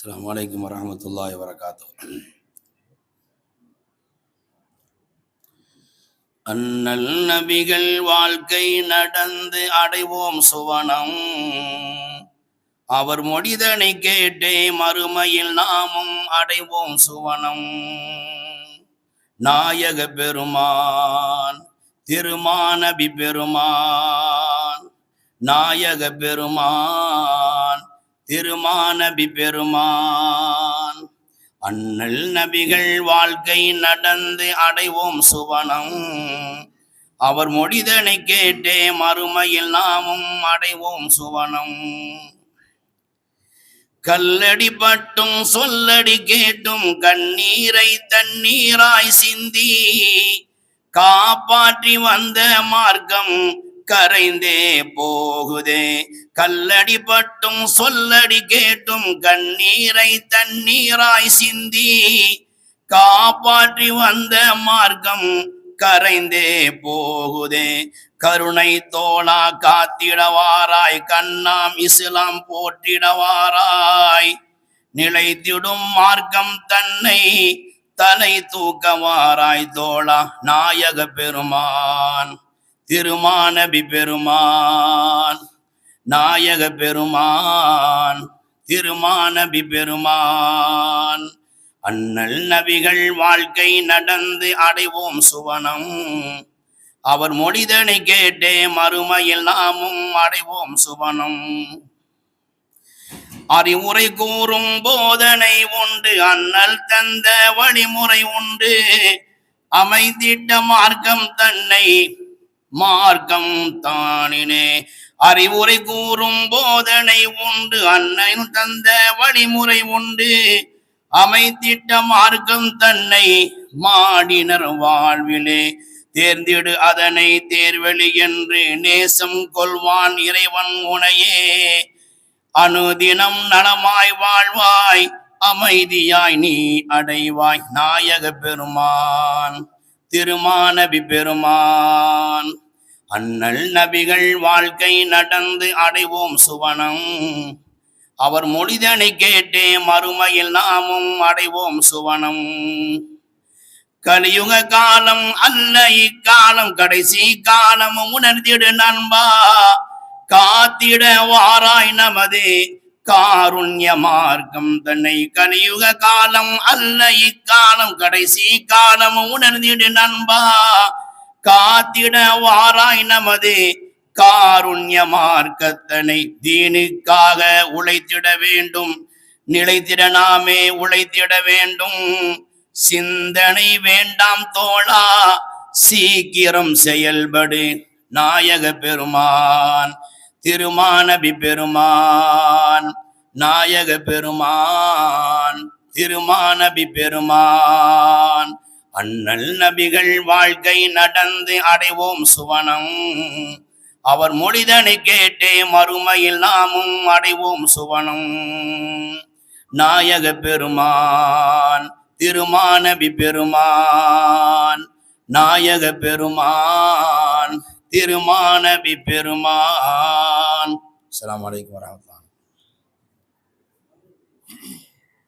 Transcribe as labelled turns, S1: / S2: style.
S1: السلام عليكم ورحمة الله وبركاته. அண்ணல் நபிகள் வாழ்க்கை நடந்து அடைவோம் சுவனம். அவர் மொழிதனை கேட்டே மறுமையில் நாமும் அடைவோம் சுவனம். நாயக பெருமான் திருமானபி பெருமான் நாயக பெருமான் திருமானபி பெருமான். அண்ணல் நபிகள் வாழ்க்கை நடந்து அடைவோம் சுவனம். அவர் மொழிதனை கேட்டே மறுமையில் நாமும் அடைவோம் சுவனம். கல்லடி பட்டும் சொல்லடி கேட்டும் கண்ணீரை தண்ணீராய் சிந்தி காப்பாற்றி வந்த மார்க்கம் கரைந்தே போகுதே. கல்லடி பட்டும் சொல்லடி கேட்டும் கண்ணீரை தண்ணீராய் சிந்தி. காப்பாற்றி வந்த மார்க்கம் கரைந்தே போகுதே. கருணை தோளா காத்திடவாராய் கண்ணாம் இஸ்லாம் போற்றிடவாராய். நிலைத்திடும் மார்க்கம் தன்னை தலை தூக்கவாராய் தோளா நாயக பெருமான். திருமானபி பெருமான் நாயக பெருமான் திருமானபி பெருமான். அண்ணல் நபிகள் வாழ்க்கை நடந்து அடைவோம் சுவனம். அவர் மொழிதனை கேட்டே மறுமையில் நாமும் அடைவோம் சுவனம். அறிவுரை கூறும் போதனை உண்டு அண்ணல் தந்த வழிமுறை உண்டு. அமைந்திட்ட மார்க்கம் தன்னை மார்க்கம் தானினே. அறிவுரை கூறும் போதனை உண்டு அன்னையும் தந்த வழிமுறை உண்டு. அமைத்திட்ட மார்க்கம் தன்னை மாடினர் வாழ்விலே. தேர்ந்திடு அதனை தேர்வெளி என்று நேசம் கொள்வான் இறைவன் உனையே. அனுதினம் நலமாய் வாழ்வாய் அமைதியாய் நீ அடைவாய் நாயக பெருமான். திருமானபி பெருமான் அண்ணல் நபிகள் வாழ்க்கை நடந்து அடைவோம் சுவனம். அவர் மொழிதனை கேட்டே மறுமையில் நாமும் அடைவோம் சுவனம். கலியுக காலம் அல்ல இக்காலம் கடைசி காலம் உணர்ந்திடு நண்பா. காத்திட வாராய் நமது காருண்ய மார்க்கம் தன்னை கலியுக காலம் அல்ல. இக்காலம் கடைசி காலம் உணர்ந்திடு நண்பா. காத்திட வாராய் நமது. காருண்ய மார்க்கத்தனை தீனுக்காக உழைத்திட வேண்டும். நிலைத்திட நாமே உழைத்திட வேண்டும். சிந்தனை வேண்டாம் தோழா. சீக்கிரம் செயல்படு நாயக பெருமான். திருமானபி பெருமான் நாயக பெருமான் திருமானபி பெருமான். அண்ணல் நபிகள் வாழ்க்கை நடந்து அடைவோம் சுவனம். அவர் மொழிதனை கேட்டே மறுமையில் நாமும் அடைவோம் சுவனம். நாயக பெருமான் திருமானபி பெருமான் நாயக பெருமான். திருமானபி பெருமான். அலாம் அலைக்கும் வரஹ்மத்துல்லாஹி.